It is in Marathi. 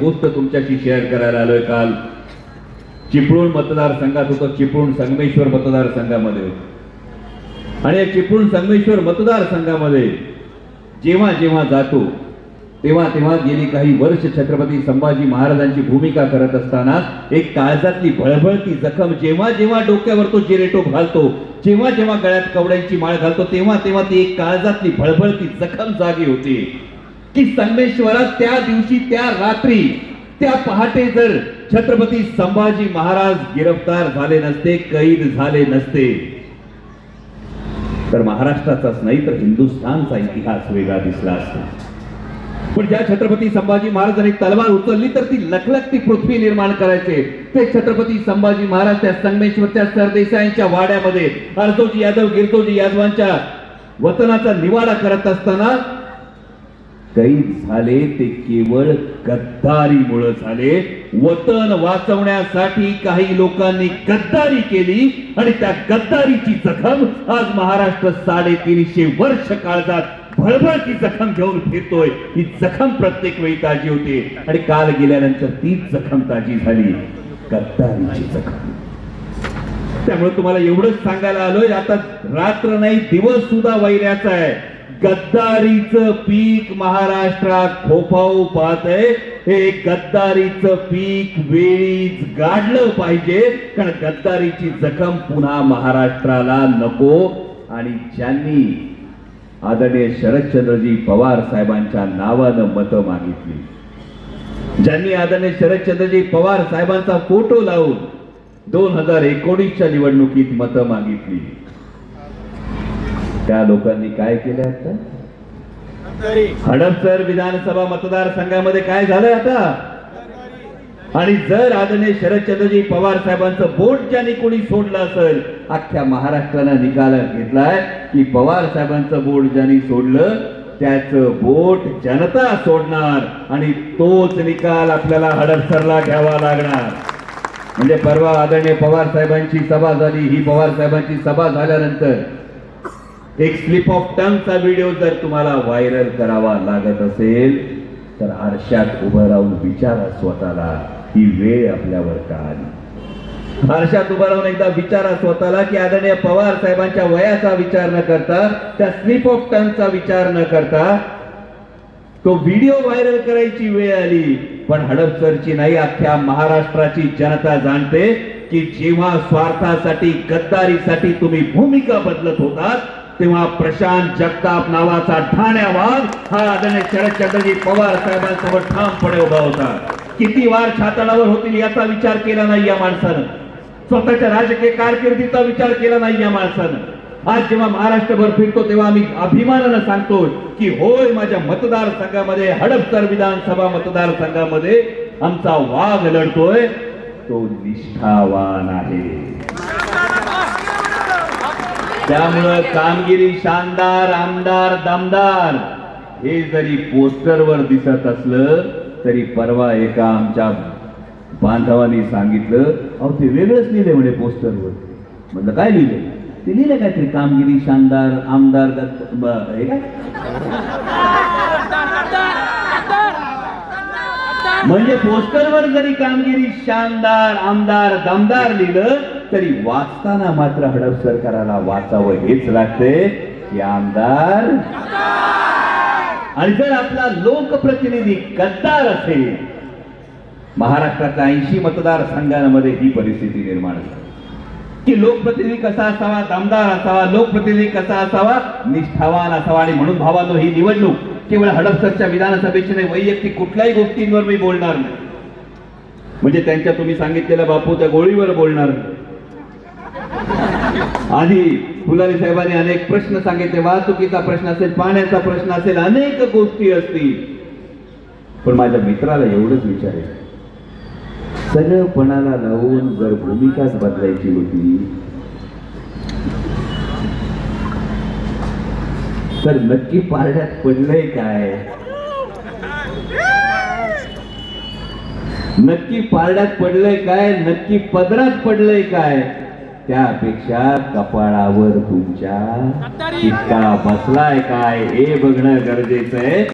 गोष्ट तुमच्याशी शेअर करायला आलोय काल. चिपळूण मतदारसंघात होतो. चिपळूण संगमेश्वर मतदारसंघामध्ये होतो. आणि या चिपळूण संगमेश्वर मतदारसंघामध्ये जेव्हा जेव्हा जातो तेव्हा तेव्हा गेली काही वर्ष छत्रपती संभाजी महाराजांची भूमिका करत असताना एक काळजातली भळभळती जखम जेव्हा जेव्हा डोक्यावर तो जिरेटो घालतो जेव्हा जेव्हा गळ्यात कवड्यांची माळ घालतो तेव्हा तेव्हा ती एक काळजातली भळभळती जखम जागी होती. की संगमेश्वरात त्या दिवशी त्या रात्री त्या पहाटे जर छत्रपती संभाजी महाराज गिरफ्तार झाले नसते कैद झाले नसते तर महाराष्ट्राचाच नाही तर हिंदुस्थानचा इतिहास वेगळा दिसला असता. पण ज्या छत्रपती संभाजी महाराजांनी तलवार उचलली तर ती लखलखती पृथ्वी निर्माण करायचे. ते छत्रपती संभाजी महाराज त्या संगमेश्वरच्या सरदेसाईंच्या वाड्यामध्ये अर्जोजी यादव गिरजोजी यादवांच्या वतनाचा निवाडा करत असताना कैद झाले ते केवळ गद्दारीमुळे झाले. वतन वाचवण्यासाठी काही लोकांनी गद्दारी केली आणि त्या गद्दारीची जखम आज महाराष्ट्र साडेतीनशे वर्ष काळजात भळभळती जखम घेऊन फिरतोय. ही जखम प्रत्येक वेळी ताजी होते आणि काल गेल्यानंतर तीच जखम ताजी झाली. गद्दारीची जखम. त्यामुळे तुम्हाला एवढंच सांगायला आलोय आता रात्र नाही दिवस सुद्धा वैऱ्याचा आहे. गद्दारीचं पीक महाराष्ट्रात फोफाऊ पाहत आहे हे गद्दारीचं पीक वेळीच गाडलं पाहिजे. कारण गद्दारीची जखम पुन्हा महाराष्ट्राला नको. आणि ज्यांनी आदरणीय शरदचंद्रजी पवार साहेबांच्या नावानं मतं मागितली ज्यांनी आदरणीय शरदचंद्रजी पवार साहेबांचा फोटो लावून दोन हजार एकोणीसच्या निवडणुकीत मतं मागितली त्या लोकांनी काय केलं आता? हडपसर विधानसभा मतदारसंघामध्ये काय झालंय आता? आणि जर आदरणीय शरदचंद्रजी पवार साहेबांचं बोट ज्यांनी कोणी सोडलं असेल अख्ख्या महाराष्ट्रानं निकाल घेतलाय की पवार साहेबांचं बोट ज्यांनी सोडलं त्याचं बोट जनता सोडणार आणि तोच निकाल आपल्याला हडपसरला घ्यावा लागणार. म्हणजे परवा आदरणीय पवार साहेबांची सभा झाली ही पवार साहेबांची सभा झाल्यानंतर एक स्लिप ऑफ टंगचा व्हिडिओ जर तुम्हाला व्हायरल करावा लागत असेल तर आरशात उभं राहून विचारा स्वतःला. ही वेळ आपल्यावर का आली आरशात उभं राहून एकदा विचारा स्वतःला की आदरणीय पवार साहेबांच्या वयाचा विचार न करता त्या स्लिप ऑफ टंगचा विचार न करता तो व्हिडिओ व्हायरल करायची वेळ आली. पण हडपसरची नाही अख्ख्या महाराष्ट्राची जनता जाणते की जेव्हा स्वार्थासाठी गद्दारीसाठी तुम्ही भूमिका बदलत होतात तेव्हा प्रशांत जगताप नावाचा ठाण्यावाद हा आदरणीय शरदचंद्रजी पवार साहेबांसमोर ठामपणे उभा होता. किती वार छातडावर होतील याचा विचार केला नाही या माणसानं. स्वतःच्या राजकीय कारकिर्दीचा विचार केला नाही या माणसानं. आज जेव्हा महाराष्ट्रभर फिरतो तेव्हा आम्ही अभिमानानं सांगतो की होय माझ्या मतदारसंघामध्ये हडपसर विधानसभा मतदारसंघामध्ये आमचा वाघ लढतोय. तो निष्ठावान आहे. त्यामुळं कामगिरी शानदार आमदार दमदार. हे जरी पोस्टरवर दिसत असलं तरी परवा एका आमच्या बांधवांनी सांगितलं अहो ते वेगळंच लिहिले म्हणे पोस्टरवर म्हटलं काय लिहिलं ते लिहिलं काहीतरी कामगिरी शानदार आमदार हे काय? म्हणजे पोस्टरवर जरी कामगिरी शानदार आमदार दमदार लिहिलं तरी वाचताना मात्र हडप सरकाराला वाचावं हेच लागते. की आमदार आणि जर आपला लोकप्रतिनिधी गद्दार असेल महाराष्ट्रातल्या ऐंशी मतदारसंघांमध्ये ही परिस्थिती निर्माण झाली. की लोकप्रतिनिधी कसा असावा दमदार असावा लोकप्रतिनिधी कसा असावा निष्ठावान असावा आणि म्हणून भावानो ही निवडणूक केवळ हडपसरच्या विधानसभेची नाही वैयक्तिक कुठल्याही गोष्टींवर मी बोलणार नाही. म्हणजे त्यांच्या तुम्ही सांगितलेल्या बापू त्या गोळीवर बोलणार नाही. आधी फुलारी साहेबांनी अनेक प्रश्न सांगितले. वाहतुकीचा प्रश्न असेल पाण्याचा प्रश्न असेल अनेक गोष्टी असतील. पण माझ्या मित्राला एवढंच विचारेल सरळपणाला लावून जर भूमिकाच बदलायची होती तर नक्की पारड्यात पडलंय काय? नक्की पारड्यात पडलंय काय? नक्की पदरात पडलंय काय? त्यापेक्षा कपाळावर तुमच्या इतका बसलाय काय? हे बघणं गरजेचं आहे.